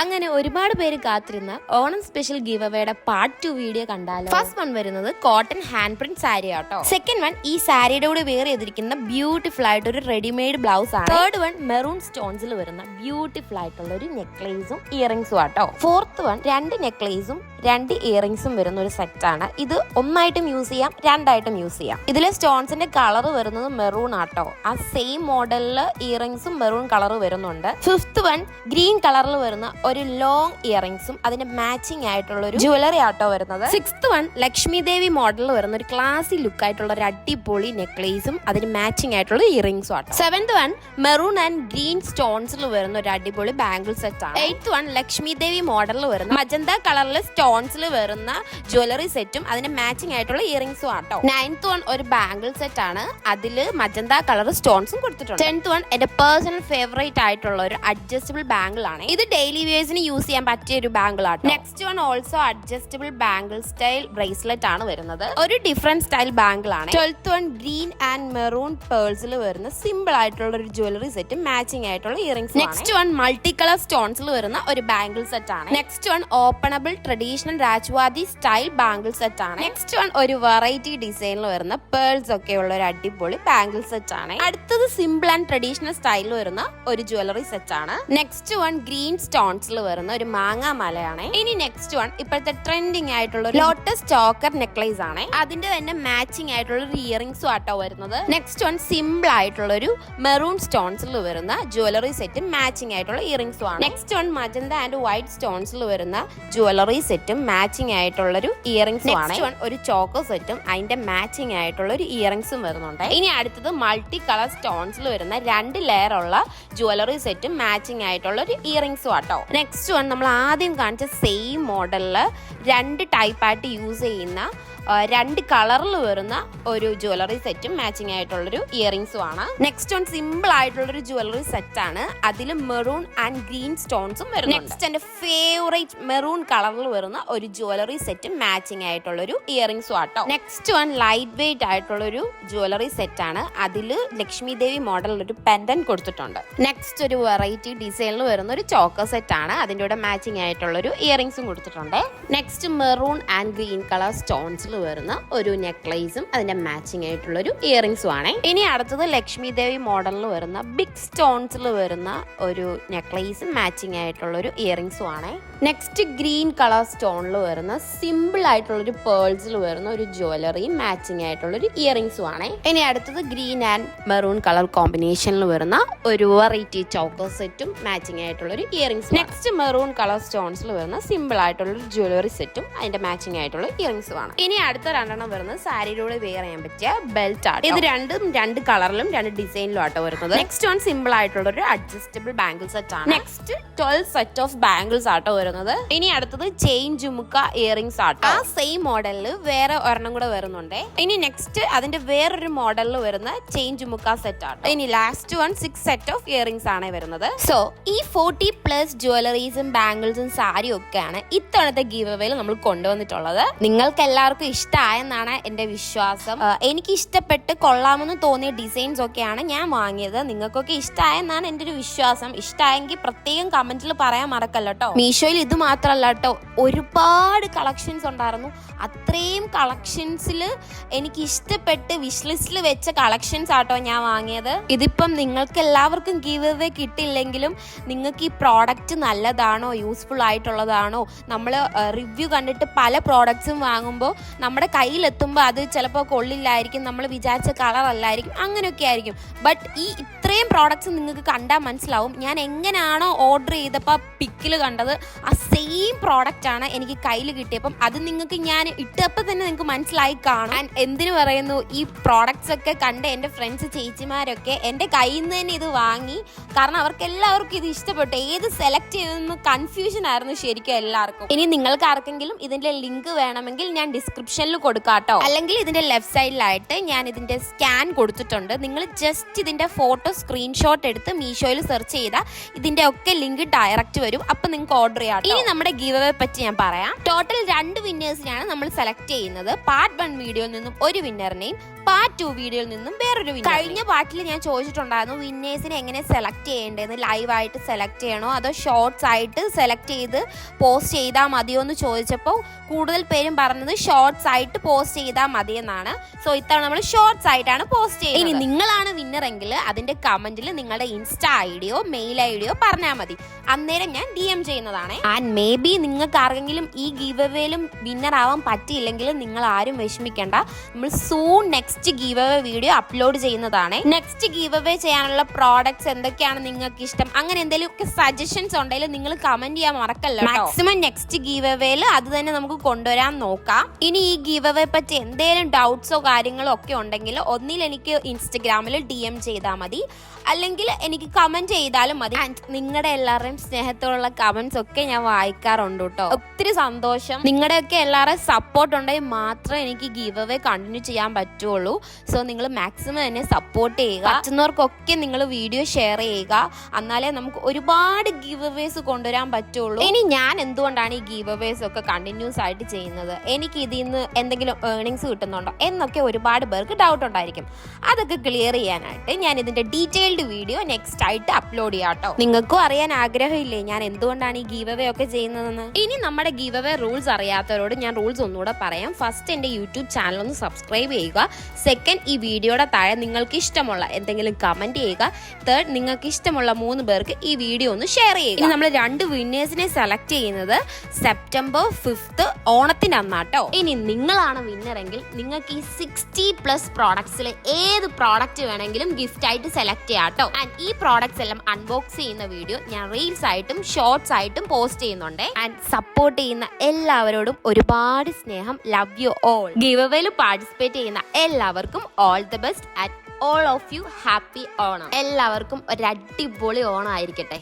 അങ്ങനെ ഒരുപാട് പേര് കാത്തിരുന്ന ഓണം സ്പെഷ്യൽ ഗീവ് അവയുടെ പാർട്ട് ടു വീഡിയോ കണ്ടാലോ? ഫസ്റ്റ് വൺ വരുന്നത് കോട്ടൺ ഹാൻഡ് പ്രിന്റ് സാരി ആട്ടോ. സെക്കൻഡ് വൺ ഈ സാരിയുടെ കൂടെ വെയർ ചെയ്തിരിക്കുന്ന ബ്യൂട്ടിഫുൾ ആയിട്ട് ഒരു റെഡിമെയ്ഡ് ബ്ലൗസ് ആണ് തേർഡ് വൺ മെറൂൺ സ്റ്റോൺസിൽ വരുന്ന ബ്യൂട്ടിഫുൾ ആയിട്ടുള്ള ഒരു നെക്ലേസും ഇയറിംഗ്സും ആട്ടോ. ഫോർത്ത് വൺ രണ്ട് നെക്ലേസും രണ്ട് ഇയറിംഗ്സും വരുന്ന ഒരു സെറ്റ് ആണ്. ഇത് ഒന്നായിട്ടും യൂസ് ചെയ്യാം രണ്ടായിട്ടും യൂസ് ചെയ്യാം. ഇതിലെ സ്റ്റോൺസിന്റെ കളർ വരുന്നത് മെറൂൺ ആട്ടോ. ആ സെയിം മോഡലിൽ ഇയറിംഗ്സും മെറൂൺ കളർ വരുന്നുണ്ട്. ഫിഫ്ത്ത് വൺ ഗ്രീൻ കളറിൽ വരുന്ന ഒരു ലോങ് ഇയറിങ്സും അതിന് മാച്ചിങ് ആയിട്ടുള്ള ഒരു ജുവലറി ആട്ടോ വരുന്നത്. സിക്സ്ത് വൺ ലക്ഷ്മി ദേവി മോഡലിൽ വരുന്ന ഒരു ക്ലാസി ലുക്ക് ആയിട്ടുള്ള ഒരു അടിപൊളി നെക്ലേസും അതിന് മാച്ചിങ് ആയിട്ടുള്ള ഇയറിംഗ്സും ആട്ടോ. Seventh one maroon and green സ്റ്റോൺസിൽ വരുന്ന ഒരു അടിപൊളി ബാംഗിൾ സെറ്റ് ആണ്. എയ്ത്ത് വൺ ലക്ഷ്മി ദേവി മോഡലിൽ വരുന്ന മജന്ത കളറിൽ സ്റ്റോൺസിൽ വരുന്ന ജ്വല്ലറി സെറ്റും അതിന് മാച്ചിങ് ആയിട്ടുള്ള ഇയറിംഗ്സും ആട്ടോ. നയൻത്ത് വൺ ഒരു ബാംഗിൾ സെറ്റ് ആണ്. അതിൽ മജന്ത കളർ സ്റ്റോൺസും കൊടുത്തിട്ടുണ്ട്. ടെൻത്ത് വൺ എന്റെ പേഴ്സണൽ ഫേവറേറ്റ് ആയിട്ടുള്ള ഒരു അഡ്ജസ്റ്റബിൾ ബാംഗിൾ ആണ്. ഇത് ഡെയിലി വേഴ്സിന് യൂസ് ചെയ്യാൻ പറ്റിയ ഒരു ബാംഗിൾ ആണ് next one also adjustable bangle style bracelet ആണ് വരുന്നത്. ഒരു ഡിഫറെന്റ് സ്റ്റൈൽ ബാംഗിൾ ആണ്. Twelfth one green and maroon പേഴ്സിൽ വരുന്ന സിമ്പിൾ ആയിട്ടുള്ള ഒരു ജ്വല്ലറി സെറ്റ് മാച്ചിങ് ആയിട്ടുള്ള earrings next one multi colour സ്റ്റോൺസിൽ വരുന്ന ഒരു ബാംഗിൾ സെറ്റ് ആണ്. Next one openable traditional Rajwadi style bangle set ആണ്. നെക്സ്റ്റ് വൺ ഒരു വെറൈറ്റി ഡിസൈനിൽ വരുന്ന പേൾസ് ഒക്കെ ഉള്ള ഒരു അടിപൊളി ബാംഗിൾ സെറ്റ് ആണ്. അടുത്തത് സിമ്പിൾ ആൻഡ് ട്രഡീഷണൽ സ്റ്റൈലിൽ വരുന്ന ഒരു ജ്വല്ലറി സെറ്റ് ആണ്. നെക്സ്റ്റ് വൺ ഗ്രീൻ സ്റ്റോൺസിൽ വരുന്ന ഒരു മാങ്ങാ മലയാണ്. ഇനി നെക്സ്റ്റ് വൺ ഇപ്പോഴത്തെ ട്രെൻഡിങ് ആയിട്ടുള്ള ഒരു ലോട്ടസ് ചോക്കർ നെക്ലേസ് ആണ്. അതിന്റെ തന്നെ മാച്ചിങ് ആയിട്ടുള്ള ഒരു ഇയറിംഗ്സും ആട്ടോ വരുന്നത്. നെക്സ്റ്റ് വൺ സിമ്പിൾ ആയിട്ടുള്ള ഒരു മെറൂൺ സ്റ്റോൺസിൽ വരുന്ന ജ്വല്ലറി സെറ്റും മാച്ചിങ് ആയിട്ടുള്ള ഇയറിംഗ്സും ആണ്. Next one magenta and white സ്റ്റോൺസിൽ വരുന്ന ജ്വല്ലറി സെറ്റും മാച്ചിങ് ആയിട്ടുള്ള ഒരു ഇയറിംഗ്സും ആണ്. വൺ ഒരു ചോക്കർ സെറ്റും അതിന്റെ മാച്ചിങ് ആയിട്ടുള്ള ഒരു ഇയറിംഗ്സും വരുന്നുണ്ട്. ഇനി അടുത്തത് മൾട്ടി കളർ സ്റ്റോൺസിൽ വരുന്ന രണ്ട് ലെയർ ഉള്ള ജ്വല്ലറി സെറ്റും മാച്ചിങ് ആയിട്ടുള്ള ഒരു ഇയറിംഗ്സും ആട്ടോ. നെക്സ്റ്റ് വൺ നമ്മൾ ആദ്യം കാണിച്ച സെയിം മോഡലിൽ രണ്ട് ടൈപ്പായിട്ട് യൂസ് ചെയ്യുന്ന രണ്ട് കളറിൽ വരുന്ന ഒരു ജ്വല്ലറി സെറ്റും മാച്ചിങ് ആയിട്ടുള്ളൊരു ഇയറിങ്സും ആണ്. നെക്സ്റ്റ് വൺ സിമ്പിൾ ആയിട്ടുള്ളൊരു ജ്വല്ലറി സെറ്റ് ആണ്. അതിൽ മെറൂൺ ആൻഡ് ഗ്രീൻ സ്റ്റോൺസും വരും നെക്സ്റ്റ് എന്റെ ഫേവറേറ്റ് മെറൂൺ കളറിൽ വരുന്ന ഒരു ജ്വല്ലറി സെറ്റും മാച്ചിങ് ആയിട്ടുള്ളൊരു ഇയറിങ്സും ആട്ടോ. നെക്സ്റ്റ് വൺ ലൈറ്റ് വെയിറ്റ് ആയിട്ടുള്ളൊരു ജ്വല്ലറി സെറ്റ് ആണ്. അതിൽ ലക്ഷ്മി ദേവി മോഡലിൽ ഒരു പെൻഡൻ കൊടുത്തിട്ടുണ്ട്. നെക്സ്റ്റ് ഒരു വെറൈറ്റി ഡിസൈനിൽ വരുന്ന ഒരു ചോക്കർ സെറ്റ് ആണ്. അതിന്റെ കൂടെ മാച്ചിങ് ആയിട്ടുള്ളൊരു ഇയറിംഗ്സും കൊടുത്തിട്ടുണ്ട്. Next maroon and green colour സ്റ്റോൺസിൽ വരുന്ന ഒരു നെക്ലേസും അതിന്റെ മാച്ചിങ് ആയിട്ടുള്ള ഒരു ഇയറിംഗ്സും ആണ്. ഇനി അടുത്തത് ലക്ഷ്മി ദേവി മോഡലിൽ വരുന്ന ബിഗ് സ്റ്റോൺസിൽ വരുന്ന ഒരു നെക്ലേസും മാച്ചിങ് ആയിട്ടുള്ള ഒരു ഇയറിംഗ്സും ആണ്. നെക്സ്റ്റ് ഗ്രീൻ കളർ സ്റ്റോണിൽ വരുന്ന സിമ്പിൾ ആയിട്ടുള്ള ഒരു പേൾസിൽ വരുന്ന ഒരു ജ്വല്ലറിയും മാച്ചിങ് ആയിട്ടുള്ള ഒരു ഇയറിംഗ്സും ആണ്. ഇനി അടുത്തത് ഗ്രീൻ ആൻഡ് മെറൂൺ കളർ കോമ്പിനേഷനിൽ വരുന്ന ഒരു വെറൈറ്റി ചോക്കർ സെറ്റും മാച്ചിങ് ആയിട്ടുള്ള ഒരു ഇയറിംഗ്സ് നെക്സ്റ്റ് മെറൂൺ കളർ സ്റ്റോൺസിൽ വരുന്ന സിമ്പിൾ ആയിട്ടുള്ള ഒരു ജ്വല്ലറി സെറ്റും അതിന്റെ മാച്ചിങ് ആയിട്ടുള്ള ഇയറിംഗ്സും ആണ്. ഇനി അടുത്ത രണ്ടെണ്ണം വരുന്നത് സാരിയിലൂടെ വെയർ ചെയ്യാൻ പറ്റിയ ബെൽറ്റ് ആണ്. ഇത് രണ്ടും രണ്ട് കളറിലും രണ്ട് ഡിസൈനിലും ആട്ടോ വരുന്നത്. നെക്സ്റ്റ് വൺ സിമ്പിൾ ആയിട്ടുള്ള ഒരു അഡ്ജസ്റ്റബിൾ ബാംഗിൾ സെറ്റ് ആണ്. Next twelve set of bangles ആട്ടോ വരുന്നത്. ഇനി അടുത്തത് ചെയിൻ ജുമുക്ക ഇയറിംഗ്സ് ആട്ടോ. ആ സെയിം മോഡലിൽ വേറെ ഒരെണ്ണം കൂടെ വരുന്നുണ്ട്. ഇനി നെക്സ്റ്റ് അതിന്റെ വേറൊരു മോഡലിൽ വരുന്ന ചെയിൻ ജുമുക്ക സെറ്റ് ആട്ടോ. ഇനി last one six set of earrings ആണ് വരുന്നത്. സോ ഈ ഫോർട്ടി പ്ലസ് ജ്വല്ലറീസും ബാംഗിൾസും സാരിയും ഒക്കെയാണ് ഇത്തവണത്തെ ഗീവ് അവയിൽ നമ്മൾ കൊണ്ടുവന്നിട്ടുള്ളത്. നിങ്ങൾക്ക് എല്ലാവർക്കും ഇഷ്ടമായെന്നാണ് എന്റെ വിശ്വാസം. എനിക്ക് ഇഷ്ടപ്പെട്ട് കൊള്ളാമെന്ന് തോന്നിയ ഡിസൈൻസ് ഒക്കെയാണ് ഞാൻ വാങ്ങിയത്. നിങ്ങൾക്കൊക്കെ ഇഷ്ടമായെന്നാണ് എന്റെ ഒരു വിശ്വാസം. ഇഷ്ടമായെങ്കിൽ പ്രത്യേകം കമന്റിൽ പറയാൻ മറക്കല്ലോ കേട്ടോ മീഷോയിൽ ഇത് മാത്രമല്ല കേട്ടോ ഒരുപാട് കളക്ഷൻസ് ഉണ്ടായിരുന്നു. അത്രയും കളക്ഷൻസിൽ എനിക്ക് ഇഷ്ടപ്പെട്ട് വിഷ് ലിസ്റ്റിൽ വെച്ച കളക്ഷൻസ് ആട്ടോ ഞാൻ വാങ്ങിയത്. ഇതിപ്പം നിങ്ങൾക്ക് എല്ലാവർക്കും ഗീവ് കിട്ടില്ലെങ്കിലും നിങ്ങൾക്ക് ഈ പ്രോഡക്റ്റ് നല്ലതാണോ യൂസ്ഫുൾ ആയിട്ടുള്ളതാണോ നമ്മൾ റിവ്യൂ കണ്ടിട്ട് പല പ്രോഡക്റ്റ്സും വാങ്ങുമ്പോൾ നമ്മുടെ കയ്യിലെത്തുമ്പോൾ അത് ചിലപ്പോൾ കൊള്ളില്ലായിരിക്കും നമ്മൾ വിചാരിച്ച കളറല്ലായിരിക്കും അങ്ങനെയൊക്കെ ആയിരിക്കും. ബട്ട് ഈ ഇത്രയും പ്രോഡക്റ്റ്സ് നിങ്ങൾക്ക് കണ്ടാൽ മനസ്സിലാവും. ഞാൻ എങ്ങനെയാണോ ഓർഡർ ചെയ്തപ്പോൾ പിക്കിൽ കണ്ടത്. ആ സെയിം പ്രോഡക്റ്റ് ആണ് എനിക്ക് കയ്യിൽ കിട്ടിയപ്പം അത് നിങ്ങൾക്ക് ഞാൻ ഇട്ടപ്പോൾ തന്നെ നിങ്ങൾക്ക് മനസ്സിലായി കാണാൻ എന്തിനു പറയുന്നു ഈ പ്രോഡക്റ്റ്സ് ഒക്കെ കണ്ട് എന്റെ ഫ്രണ്ട്സ് ചേച്ചിമാരൊക്കെ എന്റെ കയ്യിൽ നിന്ന് തന്നെ ഇത് വാങ്ങി. കാരണം അവർക്ക് എല്ലാവർക്കും ഇത് ഇഷ്ടപ്പെട്ടു. ഏത് സെലക്ട് ചെയ്തെന്ന് കൺഫ്യൂഷൻ ആയിരുന്നു ശരിക്കും എല്ലാവർക്കും. ഇനി നിങ്ങൾക്ക് ആർക്കെങ്കിലും ഇതിന്റെ ലിങ്ക് വേണമെങ്കിൽ ഞാൻ ഡിസ്ക്രിപ്ഷൻ ഡിസ്ക്രിപ്ഷനിൽ കൊടുക്കാട്ടോ. അല്ലെങ്കിൽ ഇതിന്റെ ലെഫ്റ്റ് സൈഡിലായിട്ട് ഞാൻ ഇതിന്റെ സ്കാൻ കൊടുത്തിട്ടുണ്ട്. നിങ്ങൾ ജസ്റ്റ് ഇതിന്റെ ഫോട്ടോ സ്ക്രീൻഷോട്ട് എടുത്ത് മീഷോയിൽ സെർച്ച് ചെയ്താൽ ഇതിന്റെ ഒക്കെ ലിങ്ക് ഡയറക്റ്റ് വരും. അപ്പൊ നിങ്ങൾക്ക് ഓർഡർ ചെയ്യാം ഇനി നമ്മുടെ ഗീവ് അവേ പറ്റി ഞാൻ പറയാം. ടോട്ടൽ രണ്ട് വിന്നേഴ്സിനാണ് നമ്മൾ സെലക്ട് ചെയ്യുന്നത്. പാർട്ട് വൺ വീഡിയോയിൽ നിന്നും ഒരു വിന്നറിനെയും പാർട്ട് ടു വീഡിയോയിൽ നിന്നും വേറൊരു വിന്നർ കഴിഞ്ഞ പാർട്ടിൽ ഞാൻ ചോദിച്ചിട്ടുണ്ടായിരുന്നു വിന്നേഴ്സിനെ എങ്ങനെ സെലക്ട് ചെയ്യേണ്ടതെന്ന്? ലൈവായിട്ട് സെലക്ട് ചെയ്യണോ? അതോ ഷോർട്സ് ആയിട്ട് സെലക്ട് ചെയ്ത് പോസ്റ്റ് ചെയ്താൽ മതിയോ എന്ന് ചോദിച്ചപ്പോൾ കൂടുതൽ പേരും പറഞ്ഞത് ഷോർട്സ് ആയിട്ട് പോസ്റ്റ് ചെയ്താൽ മതി എന്നാണ് സോ ഇത്തവണ നമ്മൾ ഷോർട്സ് ആയിട്ടാണ് പോസ്റ്റ് ചെയ്യുന്നത്. ഇനി നിങ്ങളാണ് വിന്നർ എങ്കിൽ അതിന്റെ കമന്റിൽ നിങ്ങളുടെ ഇൻസ്റ്റാ ഐ ഡിയോ മെയിൽ ഐ ഡിയോ പറഞ്ഞാൽ മതി. അന്നേരം ഞാൻ ഡി എം ചെയ്യുന്നതാണ്. ആൻഡ് മേ ബി നിങ്ങൾക്ക് ആർക്കെങ്കിലും ഈ ഗീവ് അവേയിലും വിന്നർ ആവാൻ പറ്റിയില്ലെങ്കിൽ നിങ്ങൾ ആരും വിഷമിക്കേണ്ട. നമ്മൾ soon next giveaway video upload ചെയ്യുന്നതാണ്. നെക്സ്റ്റ് ഗീവ് അവേ ചെയ്യാനുള്ള പ്രോഡക്ട്സ് എന്തൊക്കെയാണ് നിങ്ങൾക്ക് ഇഷ്ടം? അങ്ങനെ എന്തെങ്കിലും ഒക്കെ സജഷൻസ് ഉണ്ടെങ്കിൽ നിങ്ങൾ കമന്റ് ചെയ്യാൻ മറക്കല്ലോ മാക്സിമം നെക്സ്റ്റ് ഗീവ് അവേയിൽ അത് തന്നെ നമുക്ക് കൊണ്ടുവരാൻ നോക്കാം. ഇനി ഈ ഗീവ് അവേ പറ്റി എന്തെങ്കിലും ഡൗട്ട്സോ കാര്യങ്ങളോ ഒക്കെ ഉണ്ടെങ്കിൽ ഒന്നിൽ എനിക്ക് ഇൻസ്റ്റഗ്രാമിൽ ഡി എം ചെയ്താൽ മതി. അല്ലെങ്കിൽ എനിക്ക് കമന്റ് ചെയ്താലും മതി. ആൻഡ് നിങ്ങളുടെ എല്ലാവരുടെയും സ്നേഹത്തോടുള്ള കമന്റ്സ് ഒക്കെ ഞാൻ വായിക്കാറുണ്ട് കേട്ടോ. ഒത്തിരി സന്തോഷം. നിങ്ങളുടെയൊക്കെ എല്ലാവരുടെയും സപ്പോർട്ട് ഉണ്ടെങ്കിൽ മാത്രമേ എനിക്ക് ഗീവ് അവേ കണ്ടിന്യൂ ചെയ്യാൻ പറ്റുള്ളൂ. സോ നിങ്ങൾ മാക്സിമം എന്നെ സപ്പോർട്ട് ചെയ്യുക. പറ്റുന്നവർക്കൊക്കെ നിങ്ങൾ വീഡിയോ ഷെയർ ചെയ്യുക. എന്നാലേ നമുക്ക് ഒരുപാട് ഗീവ് അവേസ് കൊണ്ടുവരാൻ പറ്റുള്ളൂ. ഇനി ഞാൻ എന്തുകൊണ്ടാണ് ഈ ഗീവ് അവേസ് ഒക്കെ കണ്ടിന്യൂസ് ആയിട്ട് ചെയ്യുന്നത്? എനിക്ക് ഇതിൽ നിന്ന് എന്തെങ്കിലും ഏണിങ്സ് കിട്ടുന്നുണ്ടോ എന്നൊക്കെ ഒരുപാട് പേർക്ക് ഡൗട്ട് ഉണ്ടായിരിക്കും. അതൊക്കെ ക്ലിയർ ചെയ്യാനായിട്ട് ഞാൻ ഇതിന്റെ ഡീറ്റെയിൽഡ് വീഡിയോ നെക്സ്റ്റ് ആയിട്ട് അപ്ലോഡ് ചെയ്യാം കേട്ടോ. നിങ്ങൾക്കും അറിയാൻ ആഗ്രഹമില്ലേ ഞാൻ എന്തുകൊണ്ടാണ് ഈ ഗീവ് അവേ ഒക്കെ ചെയ്യുന്നതെന്ന്? ഇനി നമ്മുടെ ഗീവ് അവേ റൂൾസ് അറിയാത്തവരോട് ഞാൻ റൂൾസ് ഒന്നുകൂടെ പറയാം. ഫസ്റ്റ് എന്റെ യൂട്യൂബ് ചാനൽ ഒന്ന് സബ്സ്ക്രൈബ് ചെയ്യുക. സെക്കൻഡ് ഈ വീഡിയോയുടെ താഴെ നിങ്ങൾക്ക് ഇഷ്ടമുള്ള എന്തെങ്കിലും കമന്റ് ചെയ്യുക. തേർഡ് നിങ്ങൾക്ക് ഇഷ്ടമുള്ള മൂന്ന് പേർക്ക് ഈ വീഡിയോ ഒന്ന് ഷെയർ ചെയ്യുക. ഇനി നമ്മൾ രണ്ട് വിന്നേഴ്സിനെ സെലക്ട് ചെയ്യുന്നത് സെപ്റ്റംബർ ഫിഫ്ത്ത് ഓണത്തിന്റെ അന്നാട്ടോ ഇനി നിങ്ങളാണ് വിന്നറെങ്കിൽ നിങ്ങൾക്ക് ഈ സിക്സ്റ്റി പ്ലസ് പ്രോഡക്ട്സിൽ ഏത് പ്രോഡക്റ്റ് വേണമെങ്കിലും ഗിഫ്റ്റ് ആയിട്ട് സെലക്ട് ചെയ്യാം കേട്ടോ ആൻഡ് ഈ പ്രോഡക്ട്സ് എല്ലാം അൺബോക്സ് ചെയ്യുന്ന വീഡിയോ ഞാൻ റീൽസ് ആയിട്ടും ഷോർട്സ് ആയിട്ടും പോസ്റ്റ് ചെയ്യുന്നുണ്ട്. ആൻഡ് സപ്പോർട്ട് ചെയ്യുന്ന എല്ലാവരോടും ഒരുപാട് സ്നേഹം. ലവ് യു ഓൾ ഗിവ് അവേയിൽ പാർട്ടിസിപ്പേറ്റ് ചെയ്യുന്ന എല്ലാവർക്കും all the best at all of you happy Onam. എല്ലാവർക്കും ഒരു അടിപൊളി ഓണം ആയിരിക്കട്ടെ